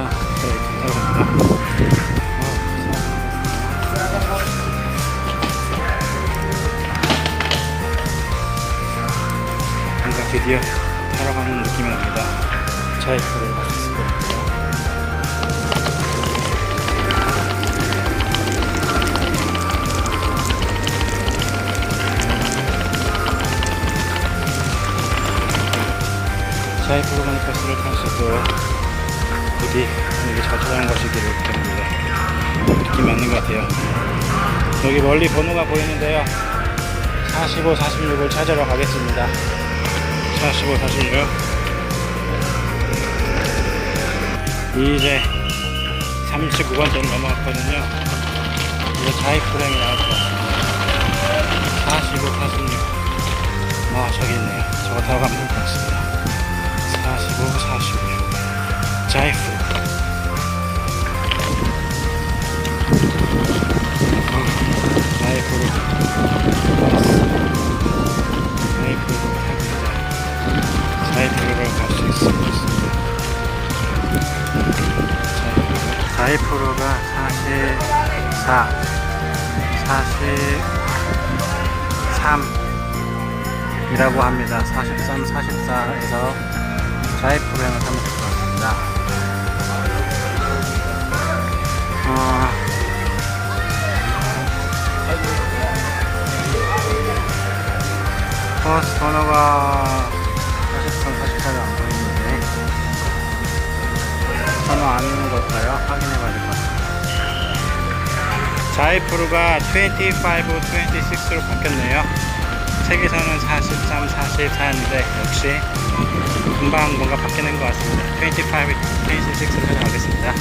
이렇게 타고 갑니다. 뭔가 드디어 타러 가는 느낌이 납니다. 가셨을 겁니다. 자이프로 가는 버스를 탈 수 있고요. 여기 여기 자주하는 것이기를 때문에 느낌 맞는 것 같아요. 여기 멀리 번호가 보이는데요. 45, 46을 찾으러 가겠습니다. 45, 46. 이제 39번째를 넘어갔거든요. 이제 자이프랭이 나올 것 같습니다. 45, 46. 아, 저기 있네요. 저거 타고 가면 될 것 같습니다. 45, 46. 자이 4%가 44 43 이라고 합니다. 43 44에서 자이프로행을 하면 될 것 같습니다. 어, 퍼스 번호가 43, 44가 번호 아닌 걸까요? 확인해 봐야 될 것 같습니다. 자이프로가 25, 26로 바뀌었네요. 책에서는 43, 44인데 역시 금방 뭔가 바뀌는 것 같습니다. 25, 26로 가겠습니다.